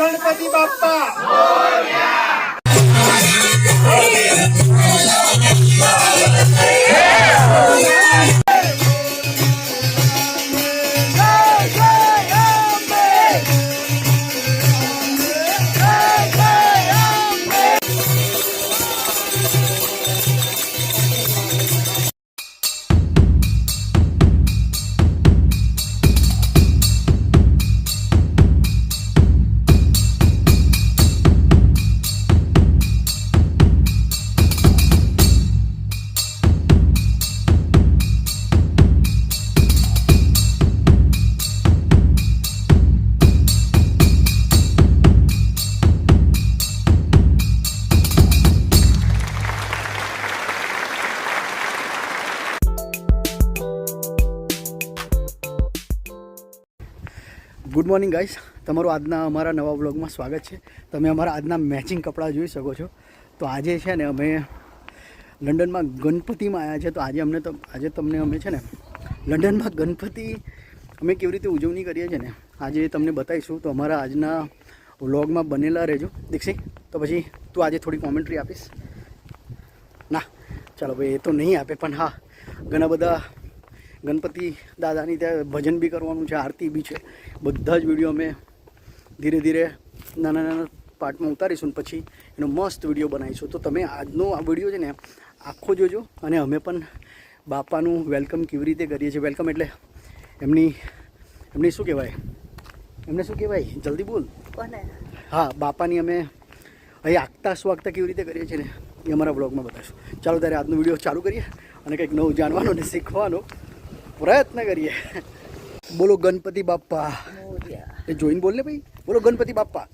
Ganpati Bappa morning guys તમારું આજના અમારા નવા બ્લોગમાં સ્વાગત છે. તમે અમારા આજના મેચિંગ કપડાં જોઈ શકો છો. તો આજે છે ને અમે લંડનમાં ગણપતિમાં આવ્યા છે. તો આજે અમને તો આજે તમને અમે છે ને લંડનમાં ગણપતિ અમે કેવી રીતે ઉજવણી કરીએ છીએ ને આજે તમને બતાવીશું. તો અમારા આજના વ્લોગમાં બનેલા રહેજો. દીક્ષિત, તો પછી તું આજે થોડી કોમેન્ટ્રી આપીશ. ના, ચાલો ભાઈ, એ તો નહીં આપે, પણ હા, ઘણા બધા ગણપતિ દાદાની ત્યાં ભજન બી કરવાનું છે આરતી બી છે. બધા જ વીડિયો અમે ધીરે ધીરે નાના નાના પાર્ટમાં ઉતારીશું ને પછી એનો મસ્ત વીડિયો બનાવીશું. તો તમે આજનો આ વીડિયો છે ને આખો જોજો અને અમે પણ બાપાનું વેલકમ કેવી રીતે કરીએ છીએ. વેલકમ એટલે એમની એમની શું કહેવાય? એમને શું કહેવાય? જલ્દી બોલ. હા બાપાની અમે અહીં આગતા સ્વાગતા કેવી રીતે કરીએ છીએ ને એ અમારા બ્લોગમાં બતાવીશું. ચાલો ત્યારે આજનો વીડિયો ચાલુ કરીએ અને કંઈક નવું જાણવાનું અને શીખવાનો. પ્રયત્ન કરીએ. બોલો ગણપતિ બાપ્પા. એ જોઈને બોલ ને ભાઈ. બોલો ગણપતિ બાપ્પા.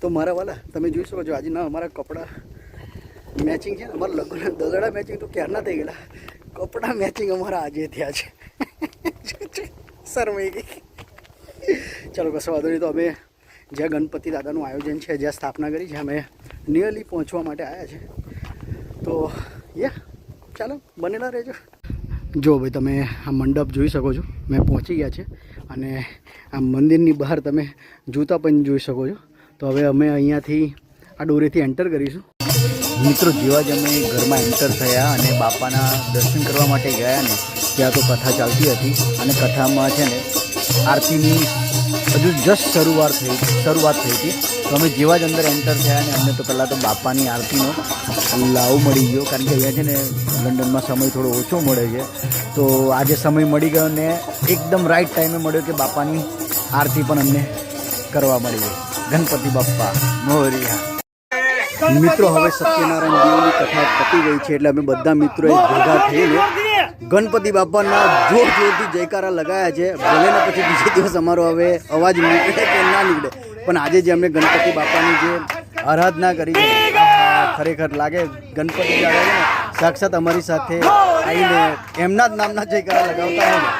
તો મારા વાલા તમે જોઈ શકો છો આજના અમારા કપડાં મેચિંગ છે અમારા લગ્ન દગડા મેચિંગ તો ક્યારના થઈ ગયેલા? કપડાં મેચિંગ અમારા આજે થયા છે. શરમાઈ ગઈ. ચાલો કશો વાંધો નહીં. તો અમે જ્યાં ગણપતિ દાદાનું આયોજન છે જ્યાં સ્થાપના કરી છે અમે નિયરલી પહોંચવા માટે આવ્યા છે. તો યા ચાલો બનેલા રહેજો. જો ભાઈ તમે આ મંડપ જોઈ શકો છો. મેં પહોંચી ગયા છે અને આ મંદિરની બહાર તમે જૂતા પણ જોઈ શકો છો. તો હવે અમે અહીંયાથી આ ડોરેથી એન્ટર કરીશું. મિત્રો જેવા જ અમે ઘરમાં એન્ટર થયા અને બાપાના દર્શન કરવા માટે ગયા ને, ત્યાં તો કથા ચાલતી હતી અને કથામાં છે ને આરતીની હજુ જસ્ટ શરૂઆત થઈ શરૂઆત થઈ હતી. તો અમે જેવા જ અંદર એન્ટર થયા ને, અમને તો પહેલાં તો બાપાની આરતીનો લાવ મળી ગયો, કારણ કે અહીંયા છે ને લંડનમાં સમય થોડો ઓછો મળે છે. તો આજે સમય મળી ગયો ને એકદમ રાઈટ ટાઈમે મળ્યો કે બાપાની આરતી પણ અમને કરવા મળી ગઈ. ગણપતિ બાપ્પા મોરિયા. મિત્રો હવે સત્યનારાયણ દેવની કથા પતી ગઈ છે એટલે અમે બધા મિત્રોએ ભેગા થઈને ગણપતિ બાપાના જોર જોરથી જયકારા લગાયા છે. ભલે પછી બીજે દિવસ અમારો હવે અવાજ નીકળે કે ના નીકળે. પણ આજે જે અમે ગણપતિ બાપાની જે આરાધના કરી છે ખરેખર લાગે ગણપતિ ને સાક્ષાત અમારી સાથે આવીને એમના જ નામના જયકારા લગાવતા હોય ને.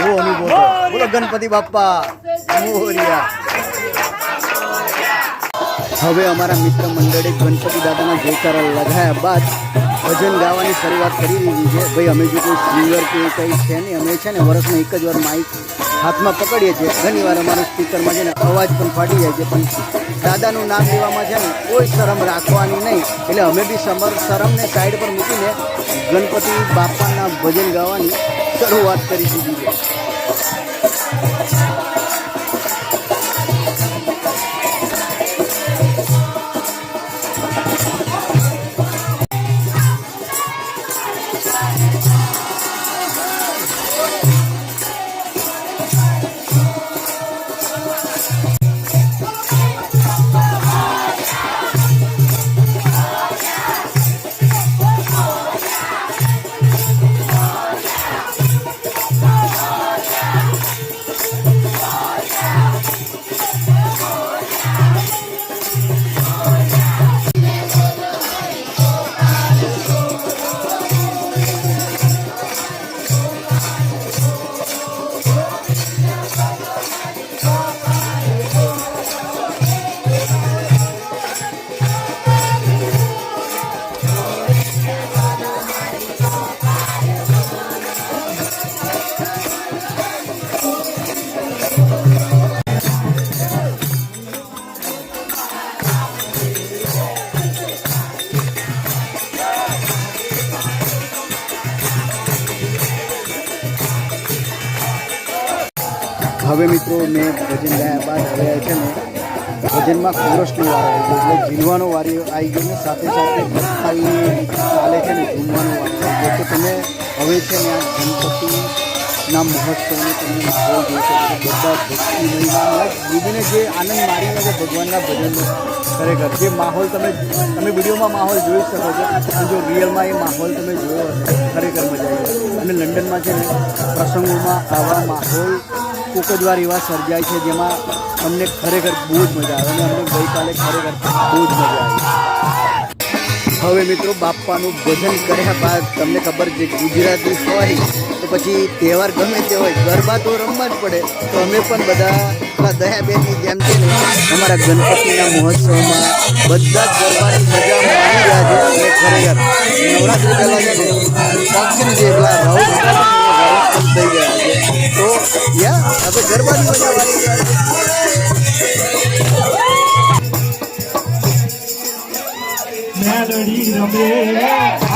એવો અનુભવ બોલો ગણપતિ બાપ્પા મોરિયા હવે અમારા મિત્ર મંડળે ગણપતિ દાદાના જયકારા લગાયા બાદ ભજન ગાવાની શરૂઆત કરી દીધી છે. ભાઈ, અમે જો કોઈ સિંગર કે કંઈ છે નહીં, અમે છે ને વર્ષમાં એક જ વાર માઇક હાથમાં પકડીએ છીએ. ઘણી વાર અમારા સ્પીકરમાં છે ને અવાજ પણ ફાટી જાય છે, પણ દાદાનું નામ લેવામાં છે ને કોઈ શરમ રાખવાની નહીં. એટલે અમે બી સમર શરમને સાઈડ પર મૂકીને ગણપતિ બાપાના ભજન ગાવાની શરૂઆત કરી દીધી છે. મિત્રો મેં ભજન ગાયા બાદ હવે છે ને ભજનમાં કોરસનો વારો આવી એટલે ઝીલવાનો વારી આવી ગયો ને સાથે સાથે ભક્તાલની ચાલે છે ને ઝૂમવાનો વારો તો તમે હવે છે ને આ ગણપતિના મહોત્સવને તમે માહોલ જોઈ શકો બધા ભક્તિ દીદીને જે આનંદ મારી જે ભગવાનના ભજનનો ખરેખર. જે માહોલ તમે તમે વિડીયોમાં માહોલ જોઈ શકો છો. જો રિયલમાં એ માહોલ તમે જોયો ખરેખર મજા આવી અને લંડનમાં છે ને પ્રસંગોમાં આવા માહોલ કોક જ વાર એવા સર્જાય છે જેમાં અમને ખરેખર બહુ જ મજા આવે અને અમને ગઈકાલે ખરેખર બહુ જ મજા આવી. હવે મિત્રો બાપાનું ભજન કર્યા બાદ તમને ખબર છે ગુજરાતી હોય તો પછી તહેવાર ગમે તે હોય, ગરબા તો રમવા જ પડે, તો અમે પણ બધા દયાબેનની જેમ છે ને, અમારા ગણપતિના મહોત્સવમાં બધા જ ગરબાની મજા માણી રહ્યા છે. ખરેખર નવરાત્રિ પહેલાં છે ને પક્ષી થઈ ગયા છે તો યા હવે ગરબાની મજા છે મેલડી રમે.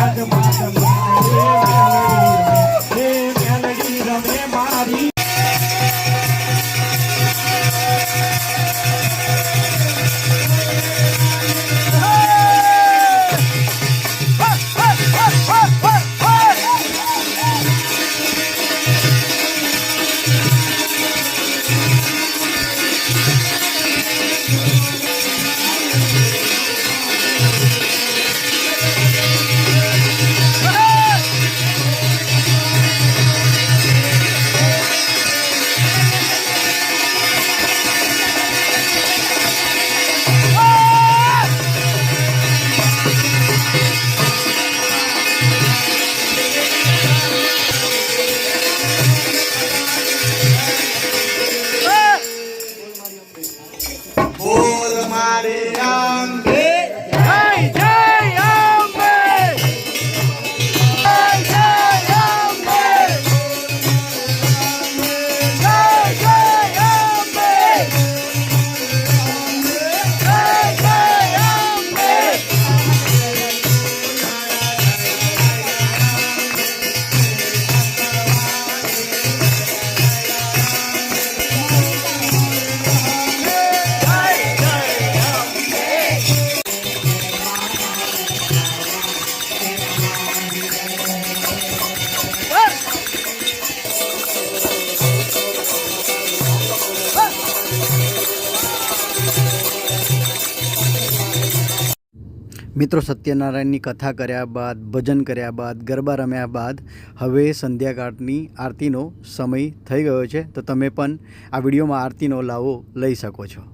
મિત્રો સત્યનારાયણની કથા કર્યા બાદ, ભજન કર્યા બાદ, ગરબા રમ્યા બાદ હવે સંધ્યાકાળની આરતીનો સમય થઈ ગયો છે. તો તમે પણ આ વિડીયોમાં આરતીનો લાવો લઈ શકો છો.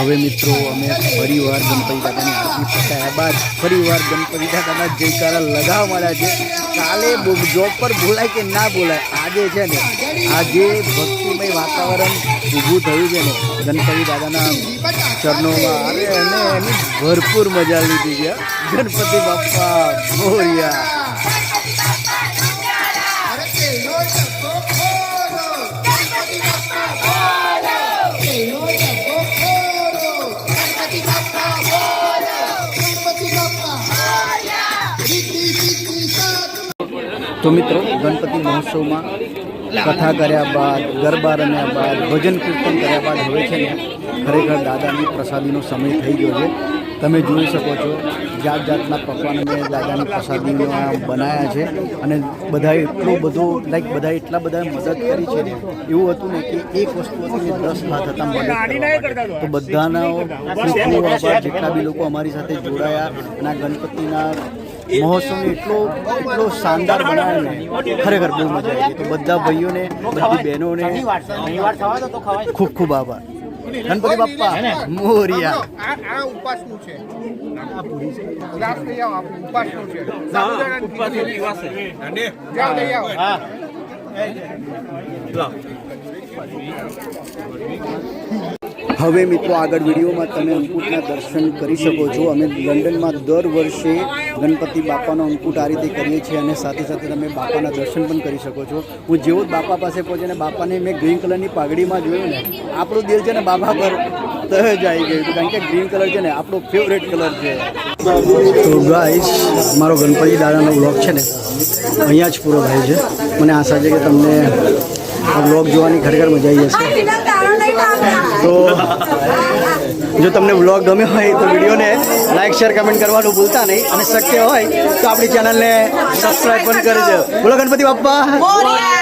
હવે મિત્રો, અમે ફરીવાર ગણપતિ દાદાની આરતી પતાયા બાદ, ફરીવાર ગણપતિ દાદાના જયકારા લગાવવા મળ્યા છે. કાલે જોબ પર બોલાય કે ના બોલાય આજે છે ને, આજે ભક્તિમય વાતાવરણ ઊભું થયું છે ને, ગણપતિ દાદાના ચરણોમાં અરે અને એની ભરપૂર મજા લીધી છે. ગણપતિ બાપ્પા મોરિયા તો મિત્રો ગણપતિ મહોત્સવમાં કથા કર્યા બાદ ગરબા રમ્યા બાદ ભજન કીર્તન કર્યા બાદ હવે છે ને ખરેખર દાદાની પ્રસાદીનો સમય થઈ ગયો છે. તમે જોઈ શકો છો જાત જાતના પકવાન મેં દાદાની પ્રસાદીને બનાવ્યા છે અને બધાએ એટલો બધો લાઈક બધા એટલા બધા મદદ કરી છે ને એવું હતું ને કે એક વસ્તુ હતી ને દસ હાથ હતા મદદ. તો બધાના જેટલા બી લોકો અમારી સાથે જોડાયા અને આ ગણપતિના મહોત્સવને એટલો એટલો શાનદાર બનાવ્યો ને ખરેખર બહુ મજા આવી. તો બધા ભાઈઓને, બધી બહેનોને ખૂબ ખૂબ આભાર. ગણપતિ બાપ્પા, મોરિયા. હવે મિત્રો આગળ વિડીયોમાં તમે અંકુટના દર્શન કરી શકો છો. અમે લંડનમાં દર વર્ષે ગણપતિ બાપાનો અંકુટ આ રીતે કરીએ છીએ અને સાથે સાથે તમે બાપાના દર્શન પણ કરી શકો છો. હું જેવો જ બાપા પાસે પહોંચીને બાપાને મેં ગ્રીન કલરની પાઘડીમાં જોયું ને આપણું દિલ છે ને બાપા પર તહ જ આવી ગયું કારણ કે ગ્રીન કલર છે ને આપણો ફેવરેટ કલર છે. તો ગાઈસ મારો ગણપતિ દાદાનો બ્લોગ છે ને અહીંયા જ પૂરો થાય છે. મને આશા છે કે તમને વ્લોગ જોવાની ખરેખર મજા આવી જશે. તો જો તમને વ્લોગ ગમ્યો હોય તો વિડીયોને લાઇક શેર કમેન્ટ કરવાનું ભૂલતા નહીં અને શક્ય હોય તો આપણી ચેનલને સબસ્ક્રાઈબ પણ કરજો. બોલો, ગણપતિ બાપ્પા